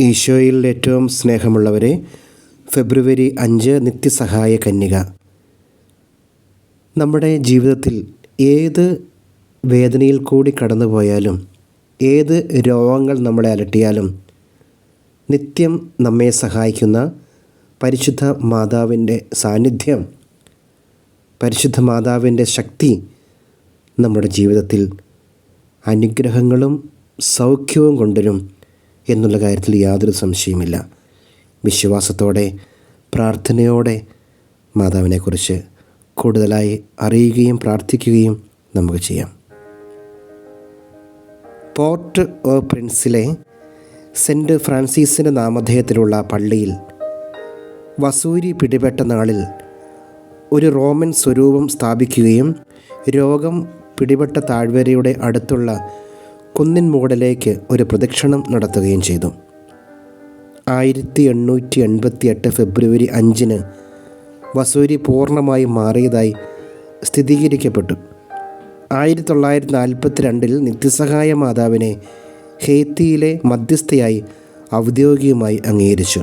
ഈശോയിൽ ഏറ്റവും സ്നേഹമുള്ളവരെ ഫെബ്രുവരി അഞ്ച് നിത്യസഹായ കന്യക. നമ്മുടെ ജീവിതത്തിൽ ഏത് വേദനയിൽ കൂടി കടന്നു പോയാലും ഏത് രോഗങ്ങൾ നമ്മളെ അലട്ടിയാലും നിത്യം നമ്മെ സഹായിക്കുന്ന പരിശുദ്ധ മാതാവിന്റെ സാന്നിധ്യം പരിശുദ്ധ മാതാവിന്റെ ശക്തി നമ്മുടെ ജീവിതത്തിൽ അനുഗ്രഹങ്ങളും സൗഖ്യവും കൊണ്ടുവരും. എന്നുള്ള കാര്യത്തിൽ യാതൊരു സംശയമില്ല വിശ്വാസത്തോടെ പ്രാർത്ഥനയോടെ മാതാവിനെക്കുറിച്ച് കൂടുതലായി അറിയുകയും പ്രാർത്ഥിക്കുകയും നമുക്ക് ചെയ്യാം. പോർട്ട് ഓ പ്രിൻസിലെ സെന്റ് ഫ്രാൻസിസിന്റെ നാമധേയത്തിലുള്ള പള്ളിയിൽ വസൂരി പിടിപെട്ട നാളിൽ ഒരു റോമൻ സ്വരൂപം സ്ഥാപിക്കുകയും രോഗം പിടിപെട്ട താഴ്വരയുടെ അടുത്തുള്ള കുന്നിൻ മുകളിലേക്ക് ഒരു പ്രദക്ഷിണം നടത്തുകയും ചെയ്തു. ആയിരത്തി എണ്ണൂറ്റി എൺപത്തി എട്ട് ഫെബ്രുവരി അഞ്ചിന് വസൂരി പൂർണമായും മാറിയതായി സ്ഥിരീകരിക്കപ്പെട്ടു. ആയിരത്തി തൊള്ളായിരത്തി നാൽപ്പത്തി രണ്ടിൽ നിത്യസഹായ മാതാവിനെ ഹേത്തിയിലെ മധ്യസ്ഥയായി ഔദ്യോഗികമായി അംഗീകരിച്ചു.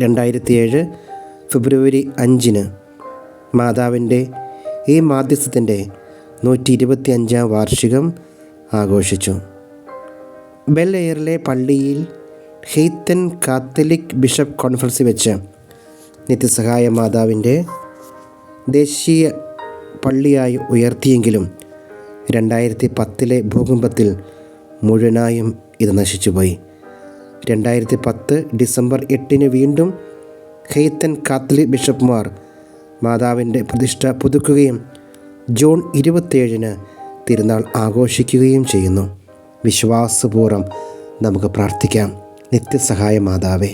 രണ്ടായിരത്തി ഏഴ് ഫെബ്രുവരി അഞ്ചിന് മാതാവിന്റെ ഈ മാധ്യസ്ഥത്തിന്റെ നൂറ്റി ഇരുപത്തി അഞ്ചാം വാർഷികം ആഘോഷിച്ചു. ബെൽ പള്ളിയിൽ ഹെയ്ത്തൻ കാത്തലിക് ബിഷപ്പ് കോൺഫറൻസിൽ വെച്ച് നിത്യസഹായ മാതാവിന്റെ ദേശീയ പള്ളിയായി ഉയർത്തിയെങ്കിലും രണ്ടായിരത്തി പത്തിലെ ഭൂകമ്പത്തിൽ മുഴുവനായും ഇത് നശിച്ചുപോയി. രണ്ടായിരത്തി പത്ത് ഡിസംബർ എട്ടിന് വീണ്ടും ഹെയ്ത്തൻ കാത്തലിക് ബിഷപ്പ്മാർ മാതാവിന്റെ പ്രതിഷ്ഠ പുതുക്കുകയും ജൂൺ ഇരുപത്തേഴിന് തിരുനാൾ ആഘോഷിക്കുകയും ചെയ്യുന്നു. വിശ്വാസപൂർവം നമുക്ക് പ്രാർത്ഥിക്കാം. നിത്യസഹായ മാതാവേ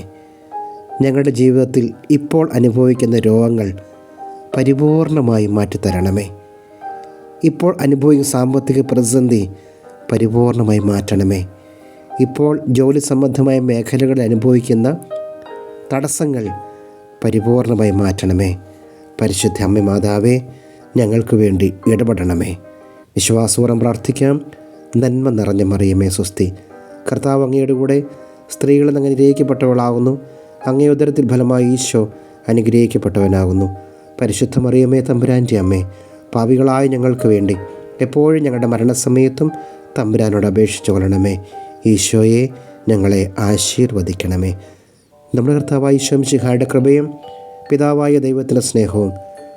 ഞങ്ങളുടെ ജീവിതത്തിൽ ഇപ്പോൾ അനുഭവിക്കുന്ന രോഗങ്ങൾ പരിപൂർണമായി മാറ്റിത്തരണമേ. ഇപ്പോൾ അനുഭവിക്കുന്ന സാമ്പത്തിക പ്രതിസന്ധി പരിപൂർണമായി മാറ്റണമേ. ഇപ്പോൾ ജോലി സംബന്ധമായ മേഖലകളിൽ അനുഭവിക്കുന്ന തടസ്സങ്ങൾ പരിപൂർണമായി മാറ്റണമേ. പരിശുദ്ധ അമ്മ മാതാവേ ഞങ്ങൾക്ക് വേണ്ടി ഇടപെടണമേ. വിശ്വാസപൂർവം പ്രാർത്ഥിക്കാം. നന്മ നിറഞ്ഞ മറിയമേ സ്വസ്തി. കർത്താവ് അങ്ങയുടെ കൂടെ സ്ത്രീകൾ അങ്ങ് അനുഗ്രഹിക്കപ്പെട്ടവളാകുന്നു അങ്ങേ ഉദരത്തിൽ ഫലമായി ഈശോ അനുഗ്രഹിക്കപ്പെട്ടവനാകുന്നു. പരിശുദ്ധ മറിയമ്മേ തമ്പുരാന്റെ അമ്മേ പാവികളായ ഞങ്ങൾക്ക് വേണ്ടി എപ്പോഴും ഞങ്ങളുടെ മരണസമയത്തും തമ്പുരാനോട് അപേക്ഷിച്ചു കൊള്ളണമേ. ഈശോയെ ഞങ്ങളെ ആശീർവദിക്കണമേ. നമ്മുടെ കർത്താവായ ഈശോ ശിഹായുടെ കൃപയും പിതാവായ ദൈവത്തിന്റെ സ്നേഹവും